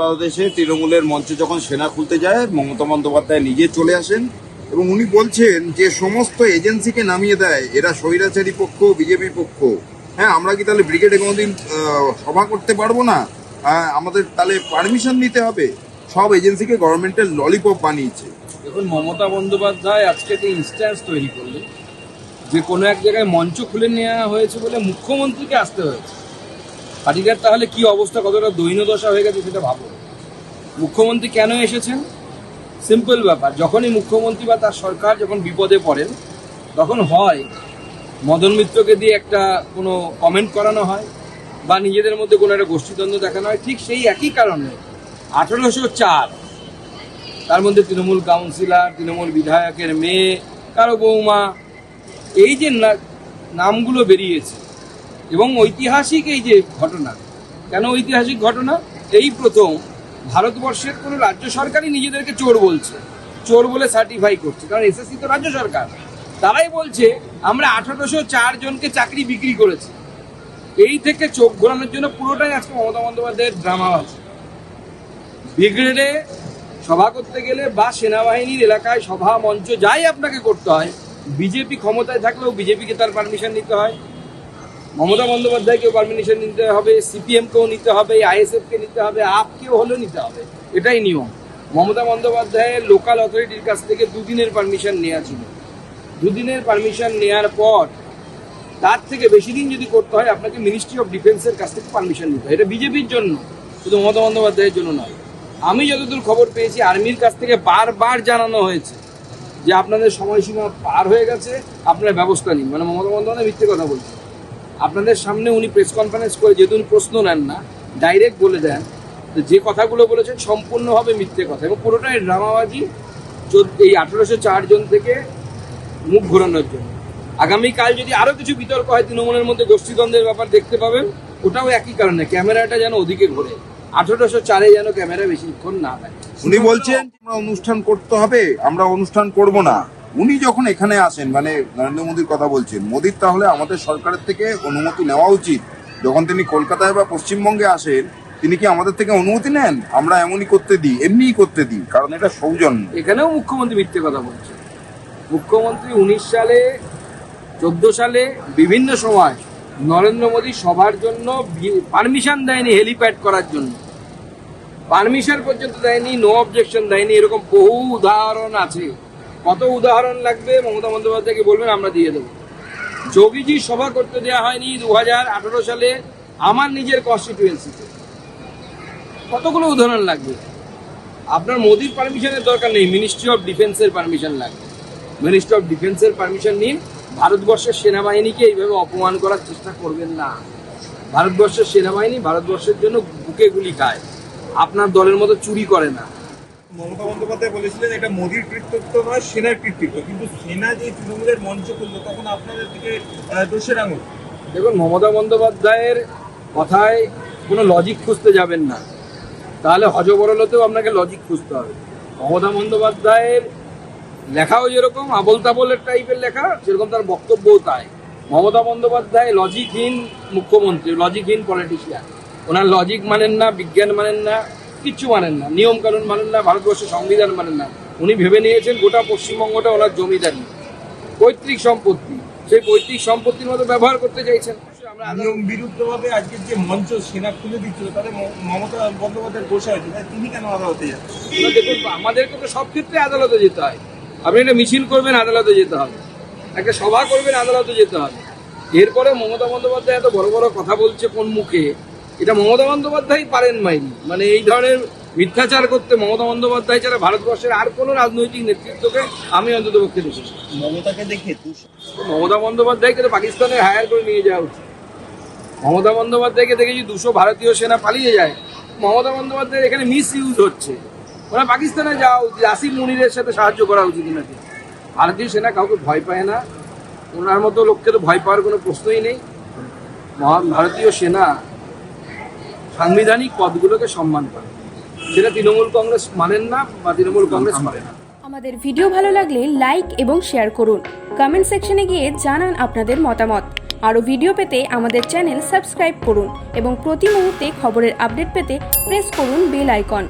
উত্তরপ্রদেশে তৃণমূলের মঞ্চে যখন সেনা খুলতে যায় মমতা বন্দ্যোপাধ্যায় নিজে চলে আসেন এবং উনি বলছেন যে সমস্ত এজেন্সিকে নামিয়ে দেয়। এরা স্বৈরাচারী পক্ষ বিজেপি পক্ষ। হ্যাঁ আমরা কি তাহলে ব্রিগেডে কোনোদিন সভা করতে পারব না? আহ, আমাদের তাহলে পারমিশন নিতে হবে। সব এজেন্সিকে গভর্নমেন্টের ললিপপ বানিয়েছে। দেখুন মমতা বন্দ্যোপাধ্যায় আজকে একটা ইনস্ট্যান্স তৈরি করলেন যে কোনো এক জায়গায় মঞ্চ খুলে নেওয়া হয়েছে বলে মুখ্যমন্ত্রীকে আসতে হয়েছে। পার্টিটার তাহলে কি অবস্থা? কতটা দৈন্যদশা হয়ে গেছে সেটা ভাবো। মুখ্যমন্ত্রী কেন এসেছেন? সিম্পল ব্যাপার, যখনই মুখ্যমন্ত্রী বা তার সরকার যখন বিপদে পড়েন, তখন হয়, মদন মিত্রকে দিয়ে একটা কোনো কমেন্ট করানো হয়, বা নিজেদের মধ্যে কোনো একটা গোষ্ঠীদ্বন্দ্ব দেখানো হয়। ঠিক সেই একই কারণে আঠেরোশো চার, তার মধ্যে তৃণমূল কাউন্সিলর তৃণমূল বিধায়কের মেয়ে, কারও বৌমা, এই যে নামগুলো বেরিয়েছে এবং ঐতিহাসিক এই যে ঘটনা, কেন ঐতিহাসিক ঘটনা? এই প্রথম ভারতবর্ষের কোনো রাজ্য সরকারই নিজেদেরকে চোর বলছে, চোর বলে সার্টিফাই করছে। কারণ এসএসসি তো রাজ্য সরকার। তারাই বলছে, আমরা আঠারোশো চার জনকে চাকরি বিক্রি করেছি। এই থেকে চোখ ঘোরানোর জন্য পুরোটাই আজকে মমতা বন্দ্যোপাধ্যায়ের ড্রামা আছে। ব্রিগেডে সভা করতে গেলে বা সেনাবাহিনীর এলাকায় সভা মঞ্চ যাই আপনাকে করতে হয়, বিজেপি ক্ষমতায় থাকলেও বিজেপিকে তার পারমিশন নিতে হয়। মমতা বন্দ্যোপাধ্যায়কেও পারমিশন নিতে হবে সিপিএমকেও নিতে হবে আইএসএফকে নিতে হবে, আপকেও হলেও নিতে হবে। এটাই নিয়ম। মমতা বন্দ্যোপাধ্যায়ের লোকাল অথরিটির কাছ থেকে দুদিনের পারমিশন নেওয়া ছিল। দুদিনের পারমিশন নেওয়ার পর তার থেকে বেশি দিন যদি করতে হয়, আপনাকে মিনিস্ট্রি অফ ডিফেন্সের কাছ থেকে পারমিশন নিতে হয়। এটা বিজেপির জন্য, শুধু মমতা বন্দ্যোপাধ্যায়ের জন্য নয়। আমি যতদূর খবর পেয়েছি আর্মির কাছ থেকে বারবার জানানো হয়েছে যে আপনাদের সময়সীমা পার হয়ে গেছে, আপনার ব্যবস্থা নিন। মানে মমতা বন্দ্যোপাধ্যায় মিথ্যে কথা বলছে আপনাদের সামনে উনি প্রেস কনফারেন্স করে যেহেতু উনি প্রশ্ন নেন না ডাইরেক্ট বলে দেন যে কথাগুলো বলেছেন সম্পূর্ণভাবে মিথ্যে কথা এবং পুরোটাই ড্রামাবাজি এই আঠেরোশো চার জন থেকে মুখ ঘোরানোর জন্য। আগামীকাল যদি আরও কিছু বিতর্ক হয়, তৃণমূলের মধ্যে গোষ্ঠীদ্বন্দ্বের ব্যাপার দেখতে পাবেন, ওটাও একই কারণে, ক্যামেরাটা যেন ওদিকে ঘোরে। আঠেরোশো চারে যেন ক্যামেরা বেশিক্ষণ না থাকে উনি বলছেন অনুষ্ঠান করতে হবে, আমরা অনুষ্ঠান করব না। উনি যখন এখানে আসেন মানে নরেন্দ্র মোদীর কথা বলছেন, মোদীর তাহলে আমাদের সরকারের থেকে অনুমতি নেওয়া উচিত। যখন তিনি কলকাতায় বা পশ্চিমবঙ্গে আসেন, তিনি কি আমাদের থেকে অনুমতি নেন? আমরা এমনই করতে দিই, এমনিই করতে দিই, কারণ এটা সৌজন্য। এখানেও মুখ্যমন্ত্রী মিথ্যে কথা বলছে মুখ্যমন্ত্রী উনিশ সালে, চোদ্দ সালে বিভিন্ন সময় নরেন্দ্র মোদী সভার জন্য পারমিশন দেয়নি হেলিপ্যাড করার জন্য। পারমিশন পর্যন্ত দেয়নি নো অবজেকশন দেয়নি, এরকম বহু উদাহরণ আছে। কত উদাহরণ লাগবে, মমতা বন্দ্যোপাধ্যায়কে বলবেন, আমরা দিয়ে দেবো। যোগীজি সভা করতে দেওয়া হয়নি দু হাজার আঠারো সালে, আমার নিজের কনস্টিটুয়েন্সিতে কতগুলো উদাহরণ লাগবে? আপনার মোদির পারমিশনের দরকার নেই মিনিস্ট্রি অফ ডিফেন্সের পারমিশন লাগবে। মিনিস্ট্রি অফ ডিফেন্সের পারমিশন নিন, ভারতবর্ষের সেনাবাহিনীকে এইভাবে অপমান করার চেষ্টা করবেন না। ভারতবর্ষের সেনাবাহিনী ভারতবর্ষের জন্য বুকে গুলি খায়। আপনার দলের মতো চুরি করে না। মমতা বন্দ্যোপাধ্যায় বলেছিলেন এটা মোদির কৃতিত্ব নয় সেনার কৃতিত্ব। কিন্তু সেনা যে তৃণমূলের মঞ্চ করল তখন আপনাদের দিকে দোষের আঙুল। দেখুন, মমতা বন্দ্যোপাধ্যায়ের কথায় কোনো লজিক খুঁজতে যাবেন না। তাহলে হজবরলতেও আপনাকে লজিক খুঁজতে হবে। মমতা বন্দ্যোপাধ্যায়ের লেখাও যেরকম আবল তাবলের টাইপের লেখা, সেরকম তার বক্তব্যও তাই। মমতা বন্দ্যোপাধ্যায় লজিকহীন মুখ্যমন্ত্রী লজিকহীন পলিটিশিয়ান ওনার লজিক মানেন না, বিজ্ঞান মানেন না কিচ্ছু মানেন না। নিয়ম কানুন মানেন না ভারতবর্ষের সংবিধান মানেন না। উনি ভেবে নিয়েছেন গোটা পশ্চিমবঙ্গটা ওনার জমিদারি। পৈতৃক সম্পত্তি সেই পৈতৃক সম্পত্তির মতো ব্যবহার করতে চাইছেন। আমরা নিয়ম বিরুদ্ধভাবে আজকের যে মঞ্চ সেনা খুলে দিচ্ছিল ম- মমতা বন্দ্যোপাধ্যায়ের বসে হয়েছে তিনি কেন আদালতে যাচ্ছেন? দেখুন আমাদেরকে তো সব ক্ষেত্রে আদালতে যেতে হয়। আপনি একটা মিছিল করবেন আদালতে যেতে হবে। একটা সভা করবেন আদালতে যেতে হবে। এরপরে মমতা বন্দ্যোপাধ্যায় এত বড় বড় কথা বলছে কোন মুখে? এটা মমতা বন্দ্যোপাধ্যায় পারেন মাইনি মানে এই ধরনের মিথ্যাচার করতে মমতা বন্দ্যোপাধ্যায় ছাড়া ভারতবর্ষের আর কোনো রাজনৈতিক নেতৃত্বকে আমি অন্তত পক্ষে দেখেছি মমতাকে দেখে মমতা বন্দ্যোপাধ্যায়কে তো পাকিস্তানে হায়ার করে নিয়ে যাওয়া উচিত। মমতা বন্দ্যোপাধ্যায়কে দেখে যদি দুশো ভারতীয় সেনা পালিয়ে যায়। মমতা বন্দ্যোপাধ্যায়ের এখানে মিস ইউজ হচ্ছে। ওরা পাকিস্তানে যাওয়া উচিত। আসিফ মুনিরের সাথে সাহায্য করা উচিত নাকি ভারতীয় সেনা কাউকে ভয় পায় না। ওনার মতো লোককে তো ভয় পাওয়ার কোনো প্রশ্নই নেই। ভারতীয় সেনা সাংবিধানিক পদগুলোকে সম্মান করে। সেটা তৃণমূল কংগ্রেস মানেন না বা তৃণমূল কংগ্রেস মানে না। আমাদের ভিডিও ভালো লাগলে লাইক এবং শেয়ার করুন। কমেন্ট সেকশনে গিয়ে জানান আপনাদের মতামত। আরও ভিডিও পেতে আমাদের চ্যানেল সাবস্ক্রাইব করুন এবং প্রতি মুহূর্তে খবরের আপডেট পেতে প্রেস করুন বেল আইকন।